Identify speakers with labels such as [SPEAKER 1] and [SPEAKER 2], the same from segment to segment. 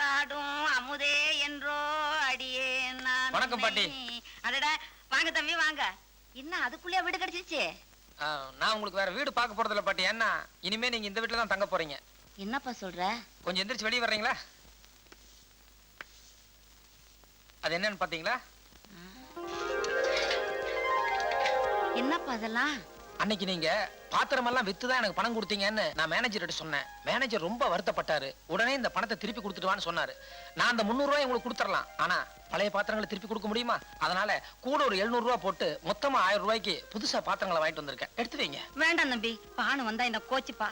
[SPEAKER 1] காத்தாடும் அமுதே என்றோ அடியே நான்
[SPEAKER 2] வணக்கம், பாட்டி.
[SPEAKER 1] அடடா வாங்க தம்பி வாங்க. என்ன அதுக்குள்ளே வீடு கிடைச்சிருச்சு
[SPEAKER 2] ஆ, நான் உங்களுக்கு வேற வீடு பார்க்க போறதில்ல பாட்டி. ஏன்னா இனிமே நீங்க இந்த வீட்டுல தான் தங்க போறீங்க.
[SPEAKER 1] என்னப்பா சொல்ற?
[SPEAKER 2] கொஞ்சம் எந்திரிச்சு வெளியே வர்றீங்களா? அது என்னன்னு பாத்தீங்களா?
[SPEAKER 1] என்னப்பா அதெல்லாம்?
[SPEAKER 2] அன்னைக்கு நீங்க பாத்திரமெல்லாம் வித்து தான் எனக்கு பணம் கொடுத்தீங்கன்னு நான் மேனேஜர்கிட்ட சொன்னேன். மேனேஜர் ரொம்ப வருத்தப்பட்டாரு. உடனே இந்த பணத்தை திருப்பி கொடுத்துட்டு சொன்னாரு. நான் அந்த 300 ரூபாய் உங்களுக்கு கொடுத்துறலாம் ஆனா பழைய பாத்திரங்களை திருப்பி கொடுக்க முடியுமா? அதனால கூட ஒரு 700 ரூபாய் போட்டு மொத்தமா ஆயிரம் ரூபாய்க்கு புதுசா பாத்திரங்களை வாங்கிட்டு வந்திருக்கேன். எடுத்து வைங்க
[SPEAKER 1] வேண்டாம் தம்பி. பானு வந்தா இந்த கோச்சிப்பா.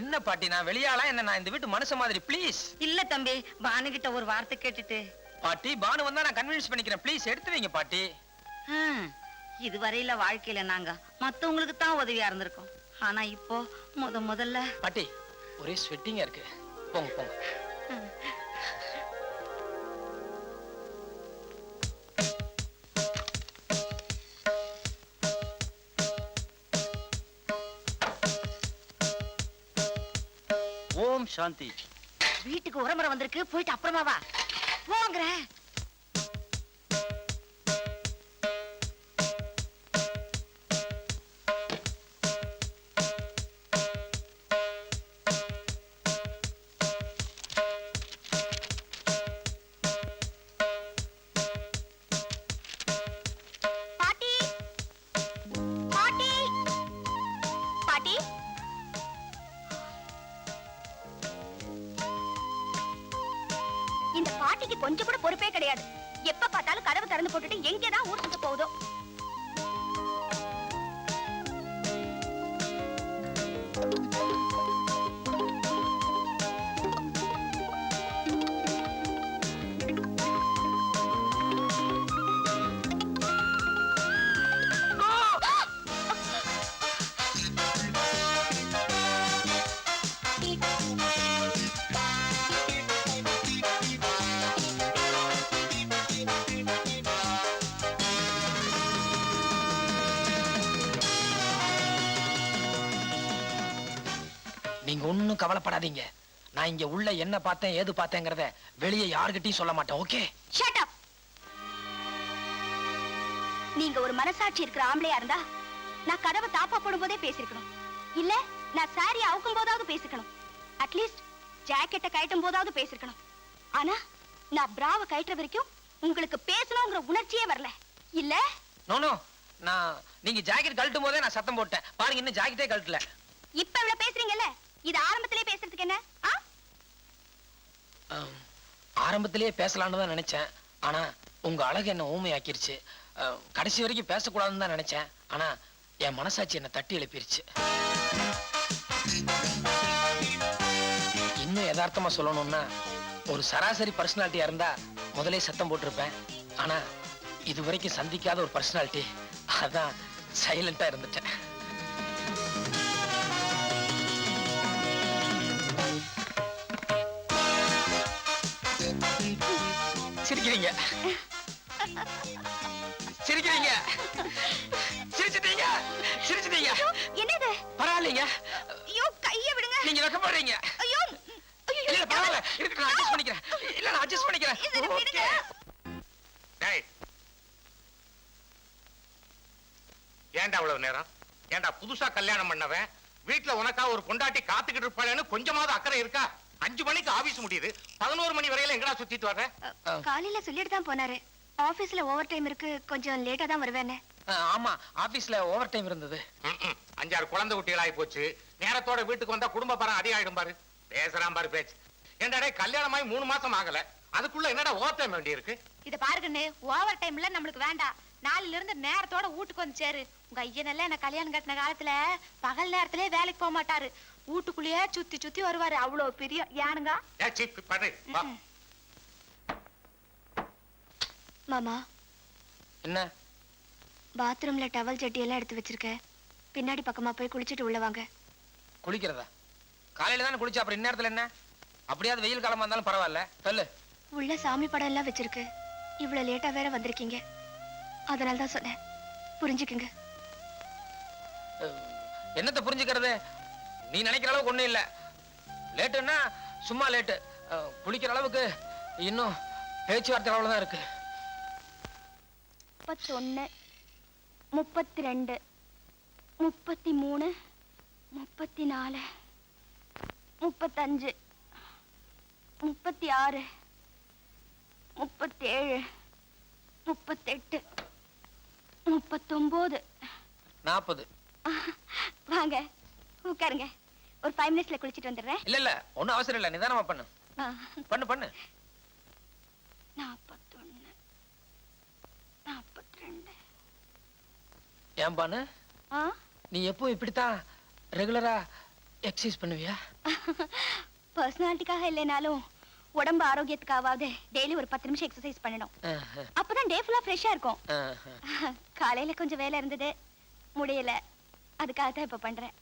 [SPEAKER 2] என்ன பாட்டி நான் வெளியாளா என்ன? நான் இந்த வீட்டு மனுஷ மாதிரி ப்ளீஸ்
[SPEAKER 1] இல்ல தம்பி. பானு கிட்ட ஒரு வார்த்தை கேட்டுட்டு.
[SPEAKER 2] பாட்டி பானு வந்தா நான் கன்வின்ஸ் பண்ணிக்கிறேன். ப்ளீஸ் எடுத்து வைங்க பாட்டி
[SPEAKER 1] இதுவரையில வாழ்க்கையில நாங்க மத்தவங்களுக்கு தான் உதவியா இருந்திருக்கோம். ஆனா இப்போ முத முதல்ல
[SPEAKER 2] பாட்டி ஒரே ஸ்வெட்டிங்கா இருக்கு. போங்க போங்க.
[SPEAKER 3] ஓம் சாந்தி.
[SPEAKER 1] வீட்டுக்கு உரமுறை வந்திருக்கு போயிட்டு அப்புறமா வா. போங்கிறேன்.
[SPEAKER 4] பாட்டி இந்த பாட்டிக்கு கொஞ்சம் கூட பொறுப்பே கிடையாது. எப்ப பார்த்தாலும் கதவு திறந்து போட்டுட்டு எங்கதான் ஊர் சுத்த போகுதோ?
[SPEAKER 2] நீங்க ஒண்ணும் கவலைப்படாதீங்க. நான் இங்க உள்ள என்ன பார்த்தேன் ஏது பார்த்தேங்கிறத வெளியே யாருகிட்டயும் சொல்ல மாட்டேன் ஓகே?
[SPEAKER 4] Shut up. நீங்க ஒரு மனசாட்சி இருக்கிற ஆம்பளையா இருந்தா நான் கதவை தாப்பா போடும்போதே பேசிருக்கணும். இல்ல நான் சாரி அவுக்கும் போதாவது பேசிக்கணும் அட்லீஸ்ட் ஜாக்கெட்டை கயட்டும் போதாவது பேசிருக்கணும். ஆனா நான் பிராவ கயற்ற வரைக்கும் உங்களுக்கு பேசணுங்கிற உணர்ச்சியே வரல. இல்ல?
[SPEAKER 2] நோ நான் நீங்க ஜாக்கெட் கழட்டும் போதே நான் சத்தம் போட்டேன். பாருங்க இன்னும் ஜாக்கெட்டே கழட்டல.
[SPEAKER 4] இப்ப இவ்வளவு பேசுறீங்கல்ல? இது ஆரம்பத்திலே பேசுறதுக்கு என்ன?
[SPEAKER 2] ஆரம்பத்திலேயே பேசலான்னு தான் நினைச்சேன். ஆனா உங்க அழகு என்ன ஊமையாக்கிருச்சு. கடைசி வரைக்கும் பேசக்கூடாதுன்னு தான் நினைச்சேன். ஆனா என் மனசாட்சி என்ன தட்டி எழுப்பிருச்சு. இன்னும் யதார்த்தமா சொல்லணும்னா ஒரு சராசரி பர்சனாலிட்டியா இருந்தா முதலே சத்தம் போட்டிருப்பேன். ஆனா இது வரைக்கும் சந்திக்காத ஒரு பர்சனாலிட்டி அதான் சைலண்டா இருந்துட்டேன். சிரிக்கிறீங்க. சிரிக்கிறீங்க. சிரிச்சிட்டீங்க. சிரிச்சிட்டீங்க.
[SPEAKER 4] என்னது?
[SPEAKER 2] பரவாயில்லைங்க.
[SPEAKER 4] ஐயோ கைய விடுங்க.
[SPEAKER 2] நீங்க வெக்கப்படுறீங்க.
[SPEAKER 4] ஐயோ ஐயோ,
[SPEAKER 2] இல்ல பரவாயில்ல. இருக்கு நான் அட்ஜஸ்ட் பண்ணிக்கிறேன். இல்ல நான் அட்ஜஸ்ட் பண்ணிக்கிறேன். ஓகே
[SPEAKER 5] டேய். ஏன்டா அவ்வளவு நேரம்? ஏன்டா புதுசா கல்யாணம் பண்ணவன்? வீட்டுல உனக்கா ஒரு பொண்டாட்டி காத்துக்கிட்டு இருப்பாளேன்னு கொஞ்சமாவது அக்கறை இருக்கா? அஞ்சு மணிக்கு ஆபீஸ் முடியுது. பதினோரு மணி வரையில எங்கடா சுத்திட்டு வர்ற.
[SPEAKER 4] காலையில சொல்லிட்டு தான் போனாரு. ஆபீஸ்ல ஓவர் டைம் இருக்கு. கொஞ்சம் லேட்டா தான் வருவேன்னு.
[SPEAKER 2] ஆமா. ஆபீஸ்ல ஓவர் டைம் இருந்தது.
[SPEAKER 5] அஞ்சாறு குழந்தை குட்டிகள் ஆகி போச்சு. நேரத்தோட வீட்டுக்கு வந்தா குடும்ப பரம் அதிகாயிடும் பாரு. பேசுறான் பாரு பேச்சு. ஏன்டா டேய் கல்யாணம் ஆகி மூணு மாசம் ஆகல. அதுக்குள்ள என்னடா ஓவர் டைம் வேண்டி இருக்கு
[SPEAKER 4] இத பாருங்கண்ணு ஓவர் டைம்ல நம்மளுக்கு வேண்டாம் நாளைல இருந்து நேரத்தோட வீட்டுக்கு வந்து சேரு. உங்க ஐயனெல்லாம் என்ன கல்யாணம் கட்டின காலத்துல பகல் நேரத்திலே வேலைக்கு போக மாட்டாரு. வீட்டுக்குள்ளேயே சுத்தி சுத்தி வருவாரு. அவ்வளவு பெரிய யானுங்க? மாமா.
[SPEAKER 2] என்ன?
[SPEAKER 4] பாத்ரூம்ல டவல் ஜட்டி எல்லாம் எடுத்து வச்சிருக்கேன் பின்னாடி பக்கமா போய் குளிச்சிட்டு உள்ள வாங்க.
[SPEAKER 2] குளிக்கிறதா? காலையில தானே குளிச்சா அப்புறம் இந்நேரத்துல என்ன? அப்படியாவது வெயில் காலமா இருந்தாலும் பரவாயில்ல. சொல்லு.
[SPEAKER 4] உள்ள சாமி படம் எல்லாம் வச்சிருக்கு. இவ்வளவு லேட்டா வேற வந்திருக்கீங்க. அதனால தான் சொன்னேன். புரிஞ்சுக்குங்க.
[SPEAKER 2] என்னத்தை புரிஞ்சுக்கிறது? நீ நினைக்கிற அளவுக்கு ஒண்ணும் இல்ல. லேட்டுன்னா சும்மா லேட்டு. குளிக்கிற அளவுக்கு இன்னும் பேச்சுவார்த்தை அவ்வளவுதான் இருக்கு.
[SPEAKER 4] முப்பத்தொன்னு முப்பத்தி ரெண்டு முப்பத்தி மூணு முப்பத்தி நாலு முப்பத்தஞ்சு முப்பத்தி ஆறு முப்பத்தேழு முப்பத்தெட்டு முப்பத்தொம்போது.
[SPEAKER 2] நாற்பது
[SPEAKER 4] வாங்க உட்காருங்க. ஒரு ஃபைவ் மினிட்ஸ்ல குளிச்சிட்டு வந்துடுறேன்.
[SPEAKER 2] இல்ல இல்ல ஒண்ணும் அவசரம் இல்ல. நிதானமா பண்ணு. பண்ணு பண்ணு.
[SPEAKER 4] நாப்பத்தொன்னு. நாப்பத்தி ரெண்டு
[SPEAKER 2] ஏன்பானு
[SPEAKER 4] ஆ?
[SPEAKER 2] நீ எப்போ இப்படித்தான் ரெகுலரா எக்ஸசைஸ் பண்ணுவியா?
[SPEAKER 4] பர்சனாலிட்டிக்காக இல்லைனாலும் உடம்பு ஆரோக்கியத்துக்காவது டெய்லி ஒரு பத்து நிமிஷம் எக்ஸசைஸ் பண்ணணும். அப்பதான் டே ஃபுல்லா ஃப்ரெஷ்ஷா இருக்கும். காலையில கொஞ்சம் வேலை இருந்தது. முடியல. அதுக்காக தான் இப்ப பண்றேன்.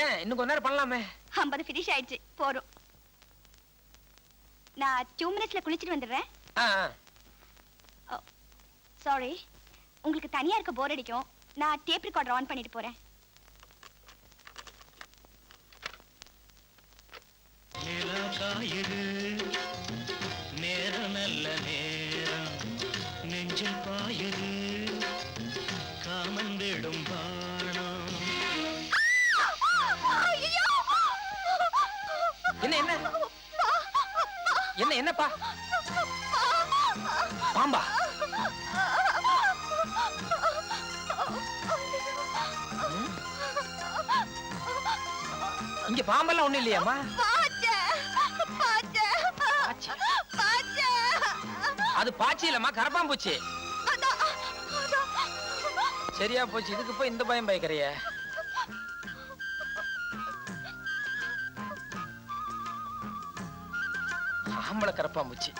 [SPEAKER 2] ஏன் இன்னும் கொஞ்ச நேரம் பண்ணலாமே?
[SPEAKER 4] ஐம்பது ஃபினிஷ் ஆயிடுச்சு. போதும். நான் டூ மினிட்ஸ்ல குளிச்சிட்டு வந்துடுறேன். சாரி உங்களுக்கு தனியா இருக்க போர் அடிக்கும். நான் டேப் ரெக்கார்டர் ஆன் பண்ணிட்டு போறேன்.
[SPEAKER 3] நிலா காயுது நேரம் நல்ல நேரம்.
[SPEAKER 2] என்ன என்ன? என்ன என்னப்பா? பாம்பா? இங்க பாம்பெல்லாம் ஒண்ணும் இல்லையாம்மா? பாச்சி. அது பாச்சி இல்லம்மா கரப்பாம்பூச்சி சரியா போச்சு இதுக்கு போய் இந்த பயம் பயக்கிறிய. ஆம்பளை கரப்பாம்பூச்சி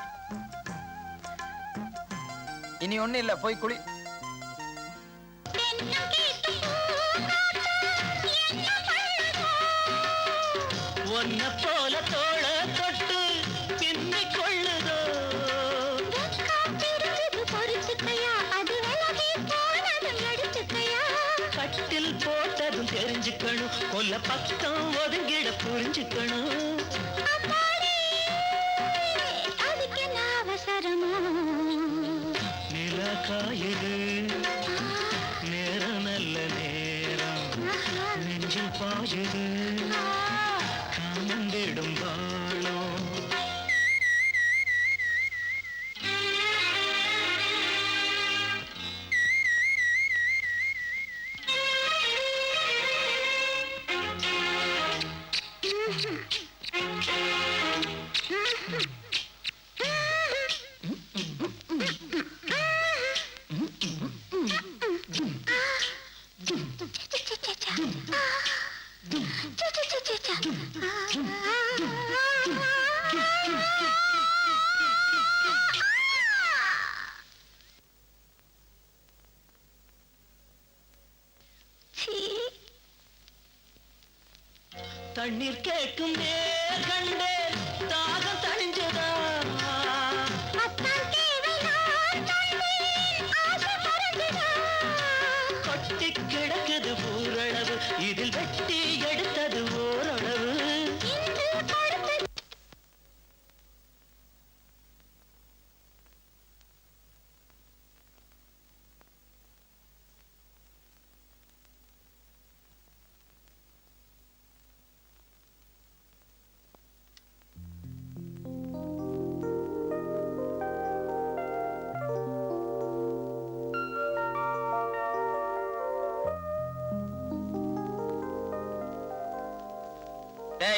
[SPEAKER 2] இனி ஒண்ணு இல்ல போய் குளி.
[SPEAKER 3] ஒன்ன போல தோள தொட்டு பின்னிக் கொள்ளுதோ? கட்டில் போட்டதும் தெரிஞ்சுக்கணும் கொல்ல பக்கம் ஒதுங்கிட புரிஞ்சுக்கணும். பாயுது காமந்திடும் வாழும் கேட்கும் நேர்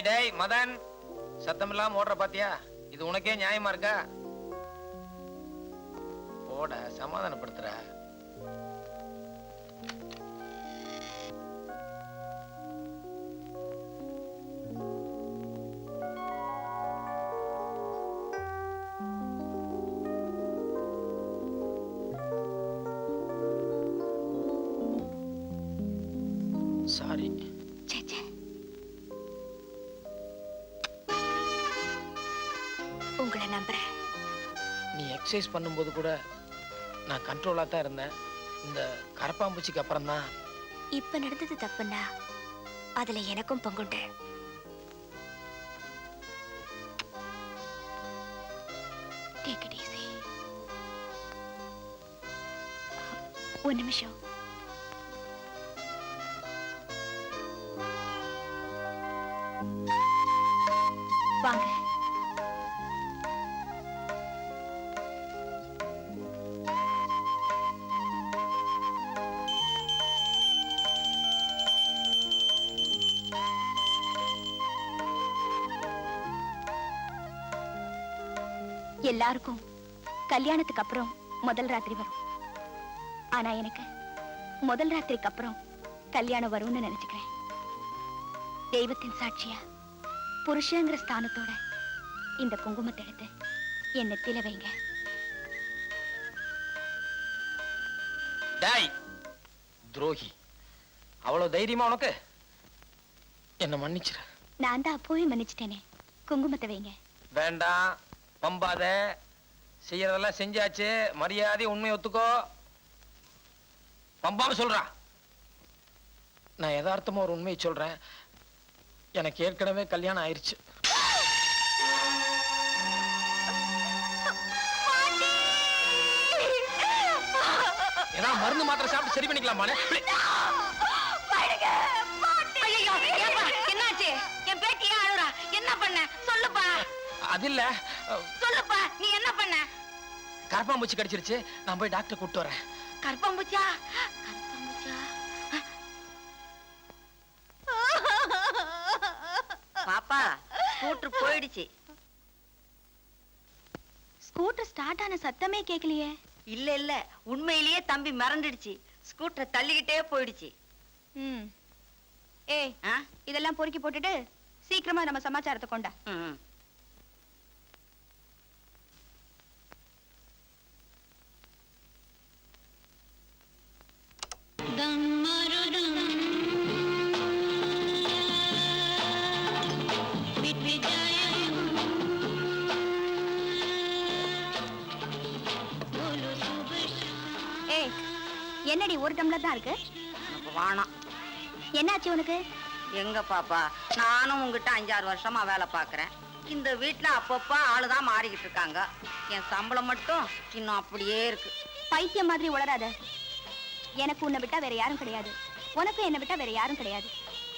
[SPEAKER 2] டேய் டேய் மதன். சத்தம் இல்லாம ஓடுற பாத்தியா? இது உனக்கே நியாயமா இருக்கா? போட சமாதானப்படுத்துற.
[SPEAKER 4] உங்களை நம்புறேன்.
[SPEAKER 2] நீ எக்ஸசைஸ் பண்ணும்போது கூட நான் கண்ட்ரோலா தான் இருந்தேன். இந்த கரப்பாம்பூச்சிக்கு அப்புறம் தான்.
[SPEAKER 4] இப்ப நடந்தது தப்புன்னா அதுல எனக்கும் பங்குண்டு. ஒரு நிமிஷம். எல்லாருக்கும் கல்யாணத்துக்கு அப்புறம் முதல் ராத்திரி வரும். ஆனா எனக்கு முதல் ராத்திரிக்கு அப்புறம் கல்யாணம் வரும்னு நினைச்சுக்கிறேன். தெய்வத்தின் சாட்சியா புருஷங்கிற ஸ்தானத்தோட இந்த குங்குமத்தை எடுத்து என் நெத்தியில வைங்க.
[SPEAKER 2] துரோகி. அவ்வளவு தைரியமா உனக்கு? என்ன மன்னிச்சிரு.
[SPEAKER 4] நான் தான் அப்போவே மன்னிச்சிட்டேனே. குங்குமத்தை வைங்க.
[SPEAKER 2] வேண்டாம். பம்பாத. செய்யறதெல்லாம் செஞ்சாச்சு. மரியாதை உண்மை ஒத்துக்கோ. பம்பாம சொல்றா. நான் யதார்த்தமா ஒரு உண்மையை சொல்றேன். எனக்கு ஏற்கனவே கல்யாணம் ஆயிருச்சு. ஏதாவது மருந்து மாத்திரை சாப்பிட்டு சரி
[SPEAKER 1] ஏப்பா என்னாச்சு? என் பேத்தி ஏன் அழுறா என்ன பண்ண? சொல்லுப்பா.
[SPEAKER 2] அது இல்ல.
[SPEAKER 1] சொல்லுப்பா நீ என்ன பண்ண?
[SPEAKER 2] கரப்பாம்பூச்சி கடிச்சிருச்சு. நான் போய் டாக்டர் கூப்பிட்டு வரேன்.
[SPEAKER 1] கற்பம்பூச்சா கற்பம்பூச்சா பாப்பா ஸ்கூட்டர் போயிடுச்சு.
[SPEAKER 4] ஸ்கூட்டர் ஸ்டார்ட் ஆன சத்தமே கேட்கலையே
[SPEAKER 1] இல்ல இல்ல. உண்மையிலேயே தம்பி மிரண்டுடுச்சு ஸ்கூட்டரை தள்ளிக்கிட்டே போயிடுச்சு.
[SPEAKER 4] ம். ஏய்
[SPEAKER 1] ஆ?
[SPEAKER 4] இதெல்லாம் பொறுக்கி போட்டுட்டு சீக்கிரமா நம்ம சமாச்சாரத்தை கொண்டா. ஒரு டம்ளர் தான் இருக்கு.
[SPEAKER 1] எனக்கு வேணாம்.
[SPEAKER 4] என்னாச்சு உனக்கு?
[SPEAKER 1] எங்க பாப்பா நானும் உங்ககிட்ட அஞ்சாறு வருஷமா வேலை பார்க்கறேன். இந்த வீட்ல அப்பப்ப ஆளுதான் மாறிக்கிட்டு இருக்காங்க. என் சம்பளம் மட்டும் இன்னும் அப்படியே இருக்கு.
[SPEAKER 4] பைத்தியம் மாதிரி உளராத எனக்கு உன்னை விட்டா வேற யாரும் கிடையாது. உனக்கு என்னை விட்டா வேற யாரும் கிடையாது.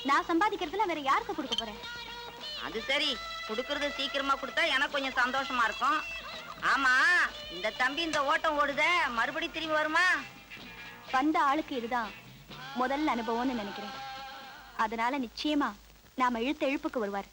[SPEAKER 4] நான் சம்பாதிக்கிறதுல வேற யாருக்கு கொடுக்க போறேன்?
[SPEAKER 1] அது சரி. கொடுக்கறது சீக்கிரமா கொடுத்தா எனக்கு கொஞ்சம் சந்தோஷமா இருக்கும். ஆமா இந்த தம்பி இந்த ஓட்டம் ஓடுதே மறுபடி திரும்பி வருமா?
[SPEAKER 4] வந்த ஆளுக்கு இதுதான் முதல் அனுபவம்னு நினைக்கிறேன். அதனால நிச்சயமா நாம இழுத்த இழுப்புக்கு வருவார்.